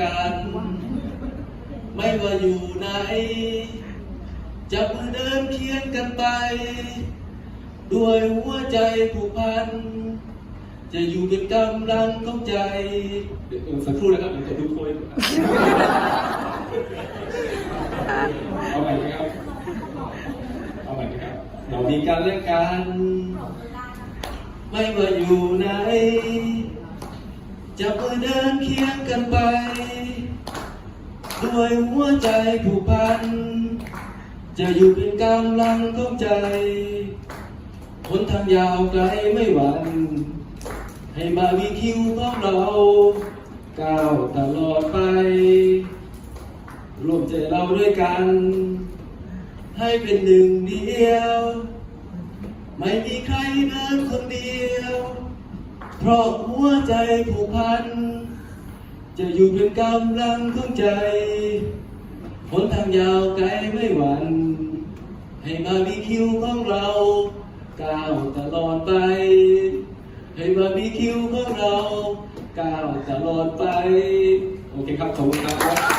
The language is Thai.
กัน ไม่ว่าอยู่ไหนจับมือเดินเคียงกันไป ด้วยหัวใจผูกพัน จะอยู่เป็นกำลังของใจ เดี๋ยวสักครู่นะครับเดี๋ยวขอดูโพยเอาใหม่นะครับ เอาใหม่นะครับ เรามีกันและกัน ไม่ว่าอยู่ไหน จับมือเดินเคียงกันไป ด้วยหัวใจผูกพัน จะอยู่เป็นกำลังของใจหนทางยาวไกลไม่หวั่นให้บาร์บีคิวของเราก้าวตลอดไปร่วมใจเราด้วยกัน ให้เป็นหนึ่งเดียว ไม่มีใครเดินค เพราะหัวใจผูกพัน จะอยู่เป็นกำลังของใจหนทางยาวไกลไม่หวั่นให้บาร์บีคิวของเราก้าวตลอดไป ให้บาร์บีคิวของเราก้าวตลอดไป โอเคครับ ขอบคุณครับ